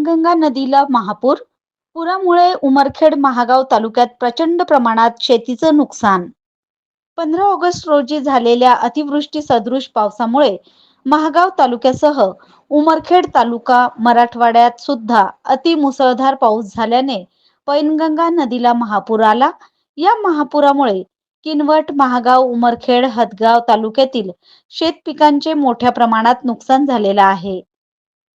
पैनगंगा नदीला महापूर पुरामुळे उमरखेड महागाव तालुक्यात प्रचंड प्रमाणात शेतीचं नुकसान. पंधरा ऑगस्ट रोजी झालेल्या अतिवृष्टी सदृश पावसामुळे महागाव तालुक्यासह उमरखेड तालुका मराठवाड्यात सुद्धा अतिमुसळधार पाऊस झाल्याने पैनगंगा नदीला महापूर आला. या महापुरामुळे किनवट महागाव उमरखेड हदगाव तालुक्यातील शेत पिकांचे मोठ्या प्रमाणात नुकसान झालेलं आहे.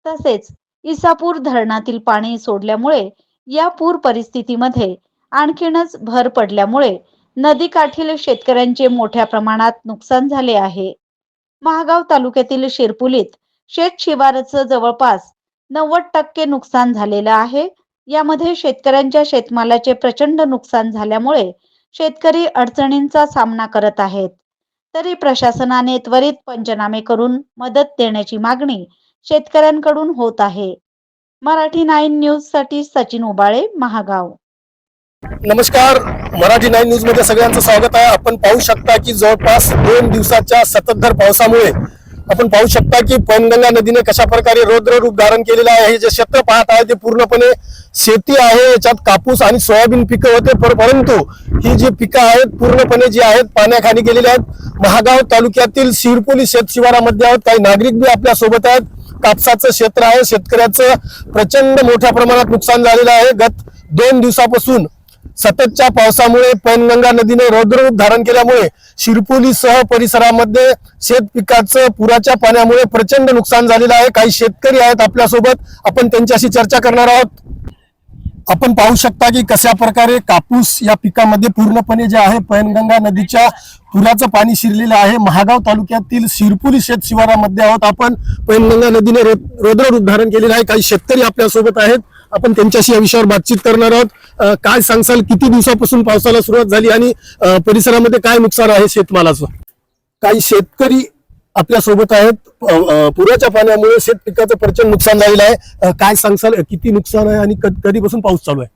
तसेच इसापूर धरणातील पाणी सोडल्यामुळे या पूर परिस्थितीमध्ये आणखीनच भर पडल्यामुळे नदीकाठील शेतकऱ्यांचे मोठ्या प्रमाणात नुकसान झाले आहे. महागाव तालुक्यातील शिरपुलीत शेत शिवाराचं जवळपास नव्वद टक्के नुकसान झालेलं आहे. यामध्ये शेतकऱ्यांच्या शेतमालाचे प्रचंड नुकसान झाल्यामुळे शेतकरी अडचणींचा सामना करत आहेत. तरी प्रशासनाने त्वरित पंचनामे करून मदत देण्याची मागणी शेतकऱ्यांकडून होत आहे. मराठी नाईन न्यूजसाठी सचिन उबाळे महागाव. नमस्कार. मराठी नाईन न्यूजमध्ये सगळ्यांचं स्वागत आहे. आपण पाहू शकता की जवळपास दोन दिवसाच्या सततधार पावसामुळे आपण पाहू शकता की पैनगंगा नदीने कशा प्रकारे रौद्र रूप धारण केलेलं आहे. हे जे क्षेत्र पाहत आहे ते पूर्णपणे शेती आहे. याच्यात कापूस आणि सोयाबीन पिकं होते. परंतु ही जी पिकं आहेत पूर्णपणे जी आहेत पाण्याखाली गेलेली आहेत. महागाव तालुक्यातील शिरपोली शेत शिवारामध्ये आहोत. काही नागरिक बी आपल्यासोबत आहेत. कापसाचं क्षेत्र आहे. शेतकऱ्याचं प्रचंड मोठ्या प्रमाणात नुकसान झालेलं आहे. गत दोन दिवसापासून सततच्या पावसामुळे पैनगंगा नदीने रौद्ररूप धारण केल्यामुळे शिरपुलीसह परिसरामध्ये शेत पिकाचं पुराच्या पाण्यामुळे प्रचंड नुकसान झालेलं आहे. काही शेतकरी आहेत आपल्यासोबत. आपण त्यांच्याशी चर्चा करणार आहोत. आपण पाहू शकता की कशा प्रकारे कापूस या पिकामध्ये पूर्णपणे जे आहे पैनगंगा नदीच्या पुराचं पाणी शिरलेलं आहे. महागाव तालुक्यातील शिरपुरी शेत शिवारामध्ये आहोत आपण. पैनगंगा नदीने रो- रौद्र रूप धारण केलेलं आहे. काही शेतकरी आपल्यासोबत आहेत. आपण त्यांच्याशी या विषयावर बातचीत करणार आहोत. काय सांगसाल? किती दिवसापासून पावसाला सुरुवात झाली आणि परिसरामध्ये काय नुकसान आहे शेतमालाचं? काही शेतकरी आपल्यासोबत आहेत पुराच्या पाण्यामुळे शेत पिकाचं प्रचंड नुकसान झालेलं आहे. काय सांगसाल किती नुकसान आहे आणि कधीपासून पाऊस चालू आहे?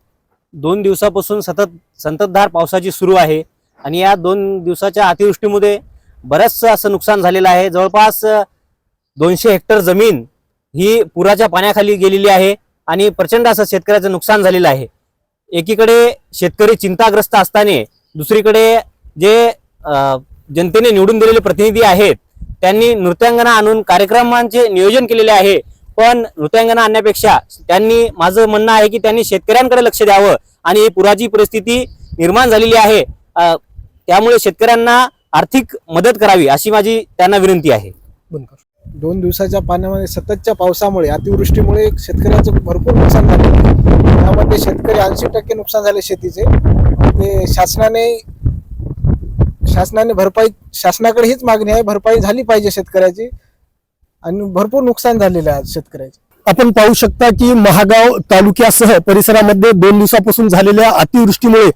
दोन दिवसापासून सतत संततधार पावसाची सुरू आहे. आणि या दोन दिवसाच्या अतिवृष्टीमध्ये बरंचसं असं नुकसान झालेलं आहे. जवळपास दोनशे हेक्टर जमीन ही पुराच्या पाण्याखाली गेलेली आहे आणि प्रचंड असं शेतकऱ्याचं नुकसान झालेलं आहे. एकीकडे शेतकरी चिंताग्रस्त असताना दुसरीकडे जे जनतेने निवडून दिलेले प्रतिनिधी आहेत त्यांनी नृत्यांगना आणून कार्यक्रमांचे नियोजन केलेले आहे. पण नृत्यांगना आणण्यापेक्षा त्यांनी माझं म्हणणं आहे की त्यांनी शेतकऱ्यांकडे लक्ष द्यावं आणि ही पुराची परिस्थिती निर्माण झालेली आहे. त्यामुळे शेतकऱ्यांना आर्थिक मदत करावी अशी माझी त्यांना विनंती आहे. दोन दिवसाच्या पाण्यामध्ये सततच्या पावसामुळे अतिवृष्टीमुळे शेतकऱ्याचं भरपूर नुकसान झाले. त्यामध्ये शेतकरी ऐंशी टक्के नुकसान झाले शेतीचे. ते शासनाने शासनाने भरपाई शासनाकडे हीच मागणी आहे भरपाई झाली पाहिजे शेतकऱ्याची आणि भरपूर नुकसान झालेलं आहे शेतकऱ्याचे. आपण पाहू शकता की महागाव तालुक्यासह परिसरामध्ये दोन दिवसापासून झालेल्या अतिवृष्टीमुळे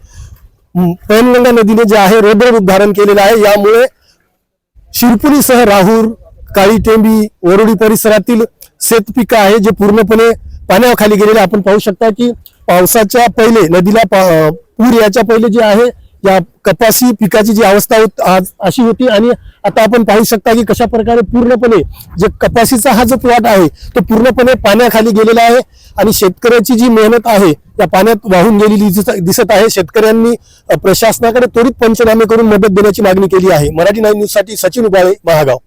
पैनगंगा नदीने जे आहे रौद्र रूप धारण केलेलं आहे. यामुळे शिरपुरीसह राहूर काळी टेंबी वरुडी परिसरातील शेतपिकं आहे जे पूर्णपणे पाण्याखाली गेलेले. आपण पाहू शकता की पावसाच्या पहिले नदीला पा- पूर याच्या पहिले जे आहे या कपासी पिकाची जी अवस्था होत आज अशी होती आणि आता आपण पाहू शकता की कशा प्रकारे पूर्णपणे जे कपासीचा हा जो प्लॉट आहे तो पूर्णपणे पाण्याखाली गेलेला आहे आणि शेतकऱ्याची जी मेहनत आहे त्या पाण्यात वाहून गेलेली दिसत- दिसत आहे. शेतकऱ्यांनी प्रशासनाकडे त्वरित पंचनामे करून मदत देण्याची मागणी केली आहे. मराठी नाईन न्यूजसाठी सचिन उबाळे महागाव.